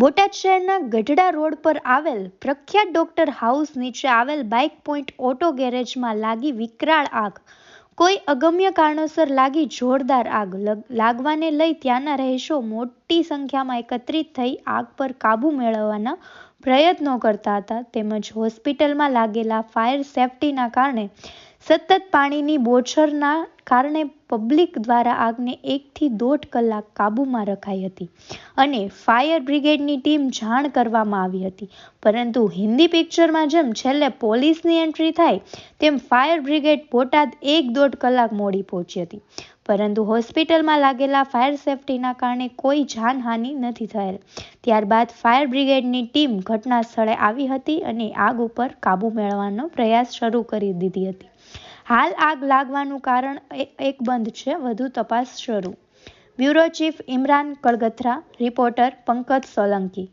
બોટાદ શહેરના ગઢડા રોડ પર આવેલ પ્રખ્યાત ડોક્ટર હાઉસ નીચે આવેલ બાઇક પોઈન્ટ ઓટો ગેરેજમાં લાગી વિકરાળ આગ. કોઈ અગમ્ય કારણોસર લાગી જોરદાર આગ. લાગવાને લઈ ત્યાંના રહીશો મોટી સંખ્યામાં એકત્રિત થઈ આગ પર કાબૂ મેળવવાના પ્રયત્નો કરતા હતા. તેમજ હોસ્પિટલમાં લાગેલા ફાયર સેફટીના કારણે સતત પાણીની બોછરના કારણે પબ્લિક દ્વારા આગને એકથી દોઢ કલાક કાબૂમાં રખાઈ હતી અને ફાયર બ્રિગેડની ટીમ જાણ કરવામાં આવી હતી. પરંતુ હિન્દી પિક્ચરમાં જેમ છેલ્લે પોલીસની એન્ટ્રી થાય, તેમ ફાયર બ્રિગેડ બોટાદ એક દોઢ કલાક મોડી પહોંચી હતી. પરંતુ હોસ્પિટલમાં લાગેલા ફાયર સેફટીના કારણે કોઈ જાનહાનિ નથી થયેલ. ત્યારબાદ ફાયર બ્રિગેડની ટીમ ઘટના સ્થળે આવી હતી અને આગ ઉપર કાબૂ મેળવવાનો પ્રયાસ શરૂ કરી દીધી હતી. હાલ આગ લાગવાનું કારણ એક બંધ છે, વધુ તપાસ શરૂ. Bureau chief Imran Kalgathara, reporter Pankaj Solanki.